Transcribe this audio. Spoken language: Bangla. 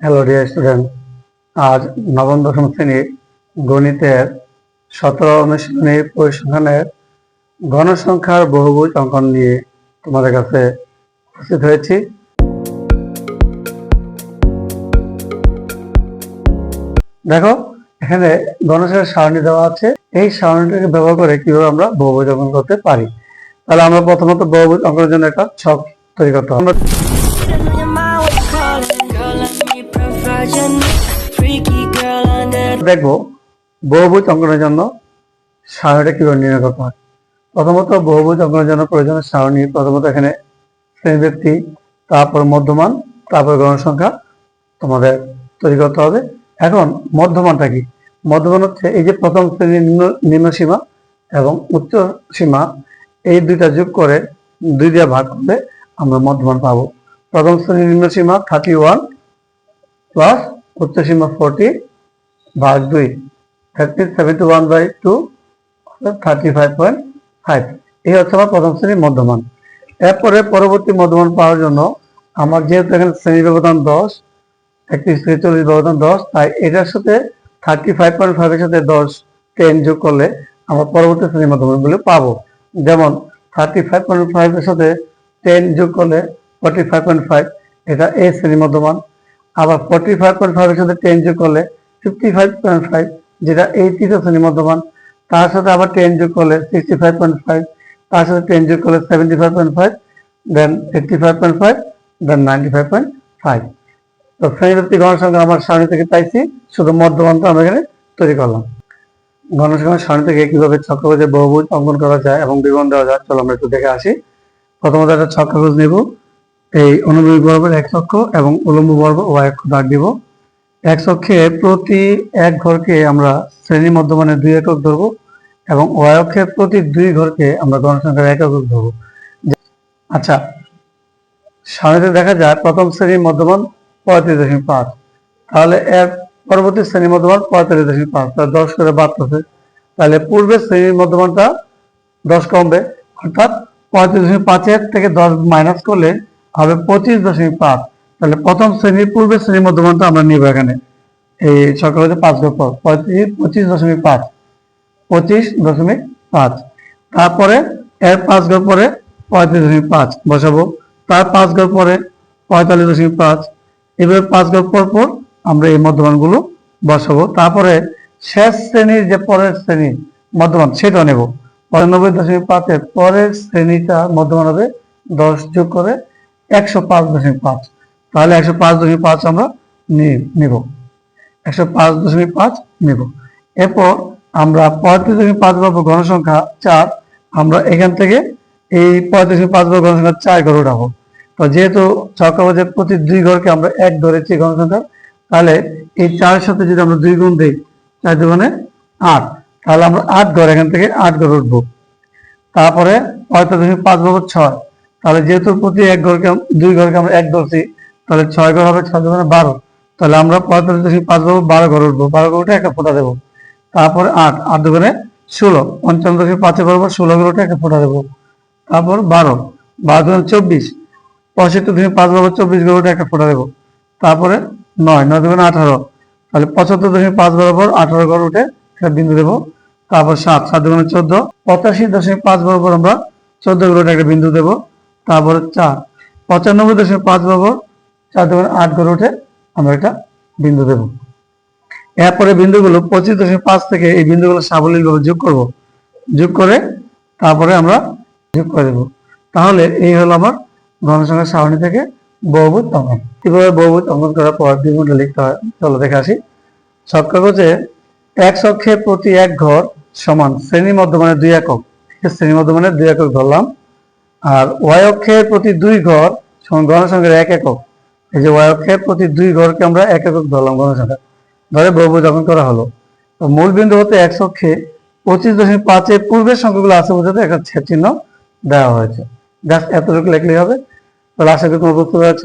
হ্যালো ডিয়ার স্টুডেন্ট আজ নবম, দশম শ্রেণির গণিতের সতেরো অনুশীলনী পরিসংখ্যানের গণসংখ্যার বহুভুজ অঙ্কন নিয়ে তোমাদের কাছে উপস্থিত হয়েছি। দেখো, এখানে গণসংখ্যার সারণী দেওয়া আছে। এই সারণীটাকে ব্যবহার করে কীভাবে আমরা বহুভুজ অঙ্কন করতে পারি? তাহলে আমরা প্রথমত বহুভুজ অঙ্কনের জন্য একটা ছক তৈরি করতে হবে। দেখব বহুভুজ অঙ্কনের জন্য সারণীটা কীভাবে নির্ণয় করতে হয় প্রথমত বহুভুজ অঙ্কনের জন্য প্রয়োজনীয় সারণী, প্রথমত এখানে শ্রেণি ব্যক্তি, তারপর মধ্যমান, তারপর গণসংখ্যা তোমাদের তৈরি করতে হবে। এখন মধ্যমানটা কি? মধ্যমান হচ্ছে এই যে প্রথম শ্রেণির নিম্ন নিম্ন সীমা এবং উচ্চ সীমা, এই দুইটা যোগ করে দুই দিয়ে ভাগ করলে আমরা মধ্যমান পাবো। প্রথম শ্রেণির নিম্ন সীমা থার্টি ওয়ান প্লাস উচ্চ সীমা ফোরটি ভাগ দুই means seventy one by two thirty five point five এই হচ্ছে আমার প্রথম শ্রেণির মধ্যমান। এরপরে পরবর্তী মধ্যমান পাওয়ার জন্য আমার যেহেতু এখানে শ্রেণি ব্যবধান দশ একত্রিশ থেকে চল্লিশ ব্যবধান দশ, তাই এটার সাথে থার্টি ফাইভ পয়েন্ট ফাইভের সাথে দশ টেন যোগ করলে আমরা পরবর্তী শ্রেণির মধ্যমানগুলো পাবো। যেমন থার্টি ফাইভ পয়েন্ট ফাইভের সাথে টেন যোগ করলে ফর্টি ফাইভ পয়েন্ট ফাইভ এটা এ শ্রেণির মধ্যমান। আবার ফর্টি ফাইভ পয়েন্ট ফাইভের সাথে টেন যোগ করলে ফিফটি ফাইভ পয়েন্ট ফাইভ যেটা এই তৃতীয় শ্রেণির মধ্যমান, তার সাথে আবার টেন যোগ করলে সিক্সটি ফাইভ পয়েন্ট ফাইভ তার সাথে টেন যোগ করলে seventy five point five then eighty five point five then ninety five point five তো শ্রেণীব্যক্তি গণসংখ্যা আমার সারণী থেকে পাইছি, শুধু মধ্যমানটা আমরা এখানে তৈরি করলাম। গণসংখ্যার সারণী থেকে কীভাবে চক্রবর্তী বহুভুজ অঙ্কন করা যায় এবং বিবরণ দেওয়া যায়, চলো আমরা একটু দেখে আসি। প্রথমত একটা চক্রভুজ নেব। এই অনুভূমিক বরাবর এক অক্ষ এবং উলম্ব বরাবর ও এক দাগ দিব। এক অক্ষে প্রতি এক ঘরকে আমরা শ্রেণি মধ্যমানে দুই একক ধরবো এবং ওয়াই অক্ষে প্রতি দুই ঘরকে আমরা গণসংখ্যার এক একক ধরবো। আচ্ছা সামনে দেখা যায় প্রথম শ্রেণির মধ্যমান পঁয়ত্রিশ দশমিক পাঁচ। তাহলে এর পরবর্তী শ্রেণির মধ্যমান পঁয়তাল্লিশ দশমিক পাঁচ, তাহলে দশ করে বাড়তেছে তাহলে পূর্বের শ্রেণির মধ্যমানটা দশ কমবে, অর্থাৎ পঁয়ত্রিশ দশমিক পাঁচের থেকে দশ মাইনাস করলে হবে পঁচিশ দশমিক পাঁচ। তাহলে প্রথম শ্রেণির পূর্বের শ্রেণির মধ্যমানটা আমরা নিব এখানে। এই সরকার হচ্ছে পাঁচ পঁয়ত্রিশ পঁচিশ দশমিক পাঁচ। পঁচিশ দশমিক পাঁচ। তারপরে, এর পাঁচ গড় পরে পঁয়ত্রিশ দশমিক পাঁচ বসাবো। তার পাঁচ গড় পরে পঁয়তাল্লিশ দশমিক পাঁচ। এভাবে পাঁচ গড় পর পর আমরা এই মধ্যমানগুলো বসাবো। তারপরে শেষ শ্রেণির যে পরের শ্রেণির মধ্যমান সেটা নেব। পঁচানব্বই দশমিক পাঁচের পরের শ্রেণীটা মধ্যমান হবে দশ যোগ করে একশো পাঁচ দশমিক পাঁচ। তাহলে একশো পাঁচ দশমিক পাঁচ আমরা নিব। একশো পাঁচ দশমিক পাঁচ নেব। এরপর আমরা পঁয়ত্রিশ দশমিক পাঁচ বর্গ গণসংখ্যা চার, আমরা এখান থেকে এই পঁয়ত্রিশ দশমিক পাঁচ বর্গ গণসংখ্যা চার ঘর উঠাবো। তো যেহেতু চক্রবাজের প্রতি দুই ঘরকে আমরা এক ধরেছি গণসংখ্যা তাহলে এই চারের সাথে যদি আমরা দুই গুণ দিই, চার দুগুণে আট, তাহলে আমরা আট ঘর এখান থেকে আট ঘর উঠবো। তারপরে পঁয়ত্রিশ দশমিক পাঁচ বর্গ ছয় তাহলে যেহেতু প্রতি এক ঘরকে দুই ঘরকে আমরা এক ধরছি তাহলে ছয় ঘর হবে ছয় দুগুণে বারো। তাহলে আমরা পঁয়তাল্লিশ দশমিক পাঁচ বর্গ বারো ঘর উঠবো। বারো ঘর উঠে একটা ফোঁটা দেবো। তারপরে আট আট দুগুণে ষোলো। পঞ্চান্ন দশমিক পাঁচে বরাবর ষোলো ঘর উঠে একটা ফোঁটা দেবো। তারপর বারো। বারো দুগুণে চব্বিশ। পঁয়ষট্টি দশমিক পাঁচ বরাবর চব্বিশ ঘর উঠে একটা ফোঁটা দেবো। তারপরে নয় নয় দুগুণে আঠারো। তাহলে পঁচাত্তর দশমিক পাঁচ বরাবর আঠারো ঘর উঠে একটা বিন্দু দেবো। তারপর সাত সাত দুগুণে চোদ্দ। পঁচাশি দশমিক পাঁচ বরাবর আমরা চোদ্দ ঘর উঠে একটা বিন্দু দেবো। তারপরে চার। পঁচানব্বই দশমিক পাঁচ বরাবর চার দুগুণে আট ঘর উঠে আমরা এটা বিন্দু দেবো। এরপরে বিন্দুগুলো পঁচিশ দশমিক পাঁচ থেকে এই বিন্দুগুলো সাবলীলভাবে যোগ করব। যোগ করে তারপরে আমরা যোগ করে দেবো। তাহলে এই হলো আমার গণসংখ্যার সারণী থেকে বহুভূত অঙ্কন কীভাবে বহুভূত অঙ্কন করার পর দ্বিগুণটা লিখতে হয়, চলো দেখে আসি। সব কাগজে এক অক্ষে প্রতি এক ঘর সমান শ্রেণি মধ্যমানে দুই একক? শ্রেণি মধ্যমানে দুই একক ধরলাম। আর ওয়াই অক্ষের প্রতি দুই ঘর গণসংখ্যার এক একক। এই যে ওয়াই অক্ষের প্রতি দুই ঘরকে আমরা এক একক ধরলাম গণসংখ্যা ধরে বহুভুজ অঙ্কন করা হলো। তো মূল বিন্দু হতে এক অক্ষে পঁচিশ দশমিক পাঁচের পূর্বের সংখ্যাগুলো আছে বোঝাতে একটা ছেদ চিহ্ন দেওয়া হয়েছে। জাস্ট এতটুকু লেখলেই হবে। তাহলে আশা করি তোমরা বুঝতে পেরেছ।